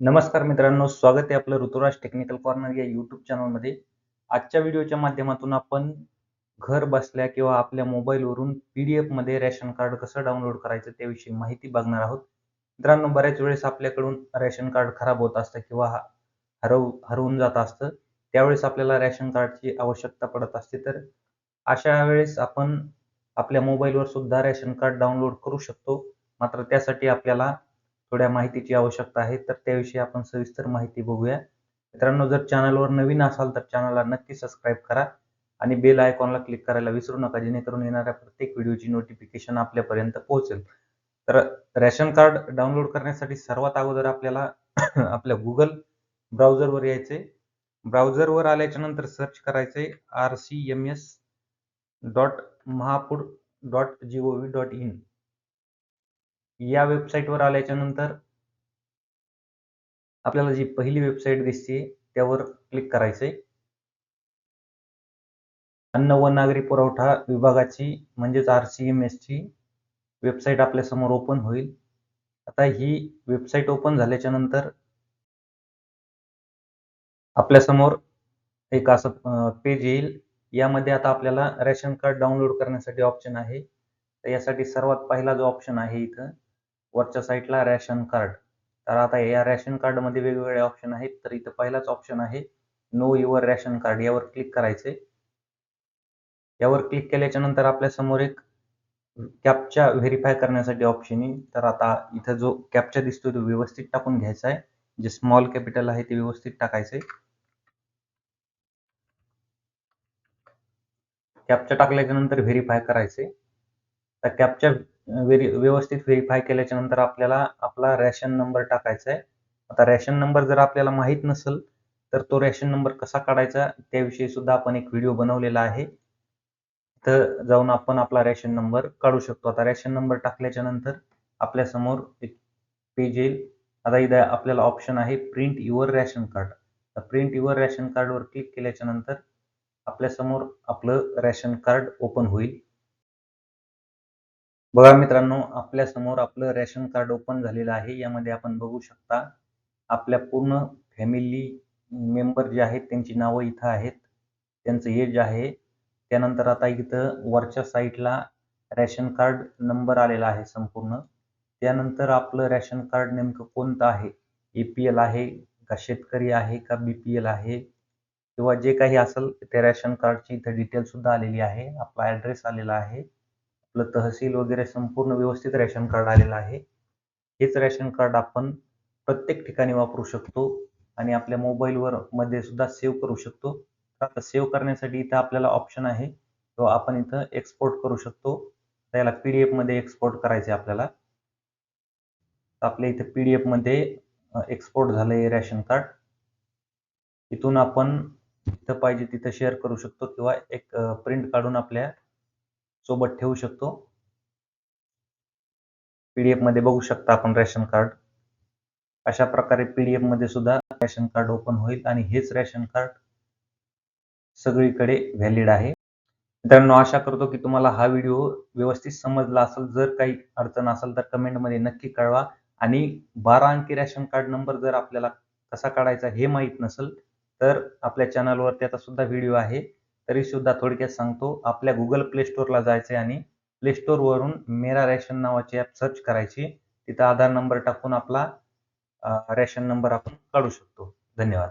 नमस्कार मित्रांनो स्वागत आहे आपलं ऋतुराज टेक्निकल कॉर्नर या युट्यूब चॅनलमध्ये आजच्या व्हिडिओच्या माध्यमातून आपण घर बसल्या किंवा आपल्या मोबाईलवरून पी डी एफमध्ये रेशन कार्ड कसं डाउनलोड करायचं त्याविषयी माहिती बघणार आहोत. मित्रांनो बऱ्याच वेळेस आपल्याकडून रेशन कार्ड खराब होत असतं किंवा हरव हरवून जात असतं. त्यावेळेस आपल्याला रेशन कार्डची आवश्यकता पडत असते. तर अशा वेळेस आपण आपल्या मोबाईलवर सुद्धा रेशन कार्ड डाउनलोड करू शकतो. मात्र त्यासाठी आपल्याला थोड्या माहितीची आवश्यकता आहे तर त्याविषयी आपण सविस्तर माहिती बघूया. मित्रांनो जर चॅनलवर नवीन असाल तर चॅनलला नक्की सबस्क्राईब करा आणि बेल आयकॉनला क्लिक करायला विसरू नका जेणेकरून येणाऱ्या प्रत्येक व्हिडिओची नोटिफिकेशन आपल्यापर्यंत पोहोचेल. तर रेशन कार्ड डाउनलोड करण्यासाठी सर्वात अगोदर आपल्याला आपल्या गुगल ब्राउझरवर यायचे ब्राउझरवर आल्याच्यानंतर सर्च करायचे R C M S dot महापूर dot G O V dot in. या वेबसाईटवर आल्याच्यानंतर आपल्याला जी पहिली वेबसाईट दिसते त्यावर क्लिक करायचे अन्न व नागरी पुरवठा विभागाची म्हणजेच आर सी एम एसची वेबसाईट आपल्यासमोर ओपन होईल. आता ही वेबसाईट ओपन झाल्याच्यानंतर आपल्यासमोर एक असं पेज येईल. यामध्ये आता आपल्याला रेशन कार्ड डाउनलोड करण्यासाठी ऑप्शन आहे. तर यासाठी सर्वात पहिला जो ऑप्शन आहे इथं वरच्या साईडला रॅशन कार्ड तर आता या रॅशन कार्डमध्ये वेगवेगळे ऑप्शन आहेत. तर इथं पहिलाच ऑप्शन आहे नो युअर रॅशन कार्ड यावर क्लिक करायचे यावर क्लिक केल्याच्यानंतर आपल्यासमोर एक कॅपच्या व्हेरीफाय करण्यासाठी ऑप्शन येईल तर आता इथं जो कॅपचा दिसतोय तो व्यवस्थित टाकून घ्यायचा आहे. जे स्मॉल कॅपिटल आहे ते व्यवस्थित टाकायचे कॅपच्या टाकल्याच्या नंतर व्हेरीफाय करायचे तर कॅपच्या व्हेरी व्यवस्थित व्हेरीफाय केल्याच्यानंतर आपल्याला आपला रॅशन नंबर टाकायचा आहे. आता रॅशन नंबर जर आपल्याला माहीत नसेल तर तो रॅशन नंबर कसा काढायचा त्याविषयी सुद्धा आपण एक व्हिडिओ बनवलेला आहे. तर जाऊन आपण आपला रॅशन नंबर काढू शकतो. आता रॅशन नंबर टाकल्याच्या नंतर आपल्यासमोर एक पेज येईल. आता इथे आपल्याला ऑप्शन आहे प्रिंट युअर रॅशन कार्ड तर प्रिंट युअर रॅशन कार्डवर क्लिक केल्याच्यानंतर आपल्यासमोर आपलं रॅशन कार्ड ओपन होईल. बघा मित्रांनो आपल्यासमोर आपलं रेशन कार्ड ओपन झालेलं आहे. यामध्ये आपण बघू शकता आपल्या पूर्ण फॅमिली मेंबर जे आहेत त्यांची नावं इथं आहेत. त्यांचं एज आहे. त्यानंतर आता इथं वरच्या साईडला रॅशन कार्ड नंबर आलेला आहे संपूर्ण. त्यानंतर आपलं रॅशन कार्ड नेमकं कोणतं आहे? ए पी एल आहे का शेतकरी आहे का बी पी एल आहे? किंवा जे काही असेल त्या रॅशन कार्डची इथं डिटेल सुद्धा आलेली आहे. आपला ॲड्रेस आलेला आहे. आपलं तहसील वगैरे संपूर्ण व्यवस्थित रेशन कार्ड आलेलं आहे. हेच रेशन कार्ड आपण प्रत्येक ठिकाणी वापरू शकतो आणि आपल्या मोबाईलवर मध्ये सुद्धा सेव्ह करू शकतो. आता सेव्ह करण्यासाठी इथं आपल्याला ऑप्शन आहे. तो आपण इथं एक्सपोर्ट करू शकतो. त्याला पी डी एफमध्ये एक्सपोर्ट करायचे आपल्याला. आपल्या इथं पी डी एफमध्ये एक्सपोर्ट झालं रॅशन रेशन कार्ड. इथून आपण जिथं पाहिजे तिथं शेअर करू शकतो किंवा एक प्रिंट काढून आपल्या सोबत ठेवू शकतो. पीडीएफमध्ये बघू शकता आपण रेशन कार्ड. अशा प्रकारे पीडीएफमध्ये सुद्धा रेशन कार्ड ओपन होईल आणि हेच रेशन कार्ड सगळीकडे व्हॅलिड आहे. मित्रांनो आशा करतो की तुम्हाला हा व्हिडिओ व्यवस्थित समजला असेल. जर काही अडचण असेल तर कमेंटमध्ये नक्की कळवा आणि बारा अंकी रेशन कार्ड नंबर जर आपल्याला कसा काढायचा हे माहीत नसेल तर आपल्या चॅनलवर त्याचा सुद्धा व्हिडिओ आहे. तरी सुद्धा थोडक्यात सांगतो आपल्या गुगल प्ले स्टोअरला जायचे आणि प्ले स्टोअरवरून मेरा रेशन नावाची ॲप सर्च करायची. तिथं आधार नंबर टाकून आपला रेशन नंबर आपण काढू शकतो. धन्यवाद.